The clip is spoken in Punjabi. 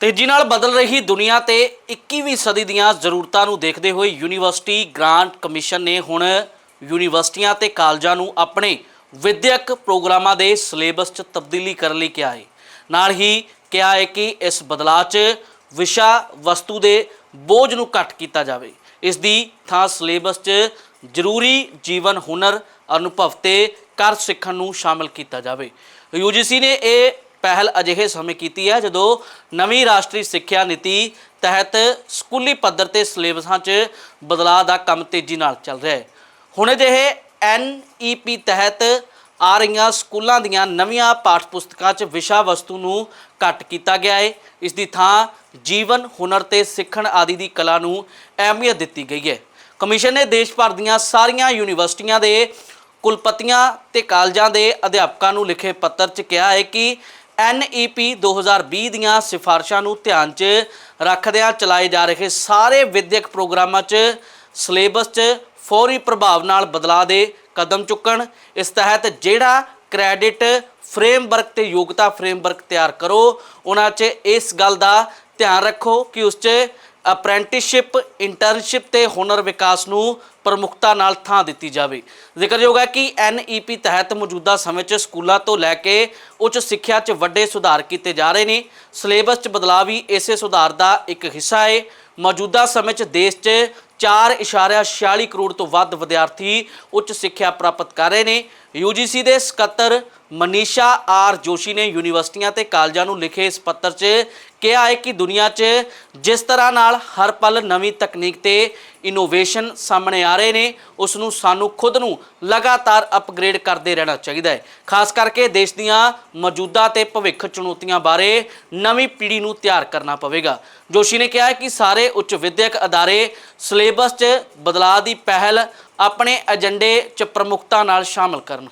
ਤੇਜ਼ੀ ਨਾਲ ਬਦਲ ਰਹੀ ਦੁਨੀਆ ਤੇ 21ਵੀਂ ਸਦੀ ਦੀਆਂ ਜ਼ਰੂਰਤਾਂ ਨੂੰ ਦੇਖਦੇ ਹੋਏ ਯੂਨੀਵਰਸਿਟੀ ਗ੍ਰਾਂਟ ਕਮਿਸ਼ਨ ਨੇ ਹੁਣ ਯੂਨੀਵਰਸਿਟੀਆਂ ਤੇ ਕਾਲਜਾਂ ਨੂੰ ਆਪਣੇ ਵਿਦਿਅਕ ਪ੍ਰੋਗਰਾਮਾਂ ਦੇ ਸਿਲੇਬਸ 'ਚ ਤਬਦੀਲੀ ਕਰਨ ਲਈ ਕਿਹਾ ਹੈ। ਨਾਲ ਹੀ ਕਿਹਾ ਹੈ ਕਿ ਇਸ ਬਦਲਾਅ 'ਚ ਵਿਸ਼ਾ ਵਸਤੂ ਦੇ ਬੋਝ ਨੂੰ ਘੱਟ ਕੀਤਾ ਜਾਵੇ। ਇਸ ਦੀ ਥਾਂ ਸਿਲੇਬਸ 'ਚ ਜ਼ਰੂਰੀ ਜੀਵਨ, ਹੁਨਰ, ਅਨੁਭਵ ਤੇ ਕਰ ਸਿੱਖਣ ਨੂੰ ਸ਼ਾਮਲ ਕੀਤਾ ਜਾਵੇ। ਯੂਜੀਸੀ ਨੇ ਇਹ ਪਹਿਲ ਅਜਿਹੇ ਸਮੇਂ ਕੀਤੀ ਹੈ, ਜਦੋਂ ਨਵੀਂ ਰਾਸ਼ਟਰੀ ਸਿੱਖਿਆ ਨੀਤੀ ਤਹਿਤ ਸਕੂਲੀ ਪੱਧਰ ਤੇ ਸਿਲੇਬਸਾਂ 'ਚ ਬਦਲਾਅ ਦਾ ਕੰਮ ਤੇਜ਼ੀ ਨਾਲ ਚੱਲ ਰਿਹਾ ਹੈ। ਹੁਣ ਅਜਿਹੇ ਐਨਈਪੀ ਤਹਿਤ ਆ ਰਹੀਆਂ ਸਕੂਲਾਂ ਦੀਆਂ ਨਵੀਆਂ ਪਾਠ ਪੁਸਤਕਾਂ 'ਚ ਵਿਸ਼ਾ ਵਸਤੂ ਨੂੰ ਘੱਟ ਕੀਤਾ ਗਿਆ ਹੈ। ਇਸ ਦੀ ਥਾਂ ਜੀਵਨ, ਹੁਨਰ ਤੇ ਸਿੱਖਣ ਆਦਿ ਦੀ ਕਲਾ ਨੂੰ ਅਹਿਮੀਅਤ ਦਿੱਤੀ ਗਈ ਹੈ। ਕਮਿਸ਼ਨ ਨੇ ਦੇਸ਼ ਭਰ ਦੀਆਂ ਸਾਰੀਆਂ ਯੂਨੀਵਰਸਿਟੀਆਂ ਦੇ ਕੁਲਪਤੀਆਂ ਤੇ ਕਾਲਜਾਂ ਦੇ ਅਧਿਆਪਕਾਂ ਨੂੰ ਲਿਖੇ ਪੱਤਰ 'ਚ ਕਿਹਾ ਹੈ ਕਿ NEP 2020 ਦੀਆਂ ਸਿਫਾਰਸ਼ਾਂ ਨੂੰ ਧਿਆਨ 'ਚ ਰੱਖਦਿਆਂ ਚਲਾਏ ਜਾ ਰਹੇ ਸਾਰੇ ਵਿਦਿਅਕ ਪ੍ਰੋਗਰਾਮਾਂ 'ਚ ਸਿਲੇਬਸ 'ਚ ਫੌਰੀ ਪ੍ਰਭਾਵ ਨਾਲ ਬਦਲਾਅ ਦੇ ਕਦਮ ਚੁੱਕਣ। ਇਸ ਤਹਿਤ ਜਿਹੜਾ ਕ੍ਰੈਡਿਟ ਫਰੇਮਵਰਕ ਤੇ ਯੋਗਤਾ ਫਰੇਮਵਰਕ ਤਿਆਰ ਕਰੋ, ਉਹਨਾਂ 'ਚ ਇਸ ਗੱਲ ਦਾ ਧਿਆਨ ਰੱਖੋ ਕਿ ਉਸ 'ਚ ਅਪ੍ਰੈਂਟਿਸਸ਼ਿਪ, ਇੰਟਰਨਸ਼ਿਪ ਤੇ ਹੁਨਰ ਵਿਕਾਸ ਨੂੰ ਪ੍ਰਮੁਖਤਾ ਨਾਲ ਥਾਂ ਦਿੱਤੀ ਜਾਵੇ। ਜ਼ਿਕਰਯੋਗ ਹੈ ਕਿ ਐਨਈਪੀ ਤਹਿਤ ਮੌਜੂਦਾ ਸਮੇਂ 'ਚ ਸਕੂਲਾਂ ਤੋਂ ਲੈ ਕੇ ਉੱਚ ਸਿੱਖਿਆ 'ਚ ਵੱਡੇ ਸੁਧਾਰ ਕੀਤੇ ਜਾ ਰਹੇ ਨੇ। ਸਿਲੇਬਸ 'ਚ ਬਦਲਾਅ ਵੀ ਇਸੇ ਸੁਧਾਰ ਦਾ ਇੱਕ ਹਿੱਸਾ ਹੈ ਮੌਜੂਦਾ ਸਮੇਂ 'ਚ ਦੇਸ਼ 'ਚ 4.46 ਕਰੋੜ ਤੋਂ ਵੱਧ ਵਿਦਿਆਰਥੀ ਉੱਚ ਸਿੱਖਿਆ ਪ੍ਰਾਪਤ ਕਰ ਰਹੇ ਨੇ। ਯੂਜੀਸੀ ਦੇ ਸਕੱਤਰ ਮਨੀਸ਼ਾ ਆਰ ਜੋਸ਼ੀ ਨੇ ਯੂਨੀਵਰਸਿਟੀਆਂ ਤੇ ਕਾਲਜਾਂ ਨੂੰ ਲਿਖੇ ਇਸ ਪੱਤਰ 'ਚ ਕਿਹਾ ਹੈ ਕਿ ਦੁਨੀਆ 'ਚ ਜਿਸ ਤਰ੍ਹਾਂ ਨਾਲ ਹਰ ਪਲ ਨਵੀਂ ਤਕਨੀਕ ਤੇ ਇਨੋਵੇਸ਼ਨ ਸਾਹਮਣੇ ਆ ਰਹੇ ਨੇ, ਉਸ ਨੂੰ ਸਾਨੂੰ ਖੁਦ ਨੂੰ ਲਗਾਤਾਰ ਅਪਗ੍ਰੇਡ ਕਰਦੇ ਰਹਿਣਾ ਚਾਹੀਦਾ ਹੈ। ਖਾਸ ਕਰਕੇ ਦੇਸ਼ ਦੀਆਂ ਮੌਜੂਦਾ ਤੇ ਭਵਿੱਖ ਚੁਣੌਤੀਆਂ ਬਾਰੇ ਨਵੀਂ ਪੀੜ੍ਹੀ ਨੂੰ ਤਿਆਰ ਕਰਨਾ ਪਵੇਗਾ। ਜੋਸ਼ੀ ਨੇ ਕਿਹਾ ਕਿ ਸਾਰੇ ਉੱਚ ਵਿਦਿਅਕ ਅਦਾਰੇ ਸਿਲੇਬਸ 'ਚ ਬਦਲਾਅ ਦੀ ਪਹਿਲ ਆਪਣੇ ਏਜੰਡੇ 'ਚ ਪ੍ਰਮੁਖਤਾ ਨਾਲ ਸ਼ਾਮਲ ਕਰਨ।